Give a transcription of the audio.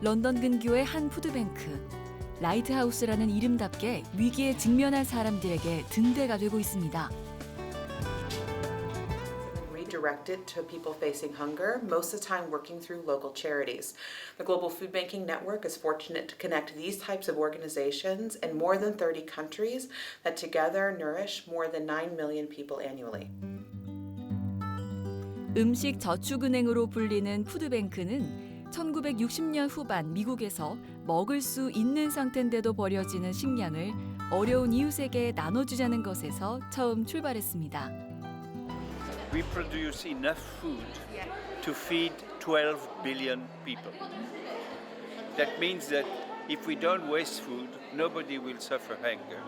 런던 근교의 한 푸드뱅크. 라이트하우스라는 이름답게 위기에 직면한 사람들에게 등대가 되고 있습니다. redirected to people facing hunger, most of the time working through local charities. The Global Food Banking Network is fortunate to connect these types of organizations in more than 30 countries that together nourish more than 9 million people annually. 음식 저축은행으로 불리는 푸드뱅크는 1960년 후반 미국에서 먹을 수 있는 상태인데도 버려지는 식량을 어려운 이웃에게 나눠주자는 것에서 처음 출발했습니다. We produce enough food to feed 12 billion people. That means that if we don't waste food, nobody will suffer hunger.